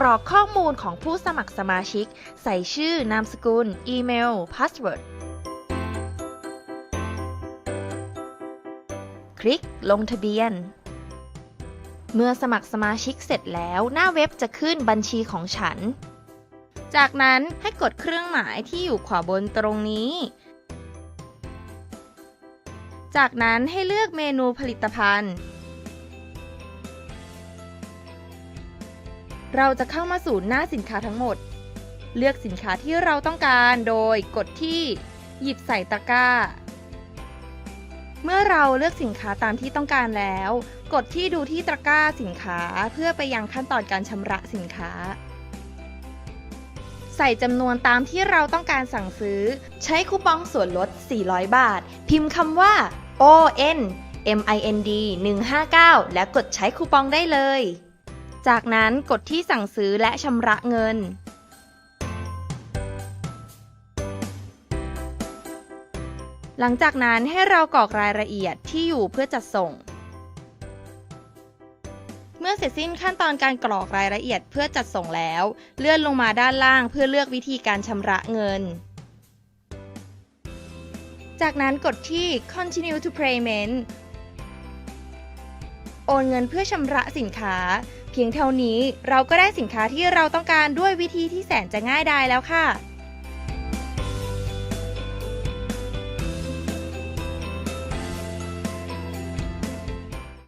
กรอกข้อมูลของผู้สมัครสมาชิก ใส่ชื่อนามสกุล อีเมล พาสเวิร์ด คลิกลงทะเบียน เมื่อสมัครสมาชิกเสร็จแล้วหน้าเว็บจะขึ้นบัญชีของฉัน จากนั้นให้กดเครื่องหมายที่อยู่ขวาบนตรงนี้ จากนั้นให้เลือกเมนูผลิตภัณฑ์ เราจะเข้ามาสู่หน้าสินค้าทั้งหมด เลือกสินค้าที่เราต้องการโดยกดที่หยิบใส่ตะกร้า เมื่อเราเลือกสินค้าตามที่ต้องการแล้ว กดที่ดูที่ตะกร้าสินค้าเพื่อไปยังขั้นตอนการชำระสินค้า ใส่จำนวนตามที่เราต้องการสั่งซื้อ ใช้คูปองส่วนลด 400 บาท พิมพ์คำว่า ON MIND 159 และกดใช้คูปองได้เลย จากนั้นกดที่สั่งซื้อและชำระเงิน หลังจากนั้นให้เรากรอกรายละเอียดที่อยู่เพื่อจัดส่ง เมื่อเสร็จสิ้นขั้นตอนการกรอกรายละเอียดเพื่อจัดส่งแล้ว เลื่อนลงมาด้านล่างเพื่อเลือกวิธีการชำระเงินจากนั้นกดที่ continue to payment โอนเงินเพื่อชำระสินค้า เพียงเท่านี้เราก็ได้สินค้าที่เราต้องการด้วยวิธีที่แสนจะง่ายดายแล้วค่ะ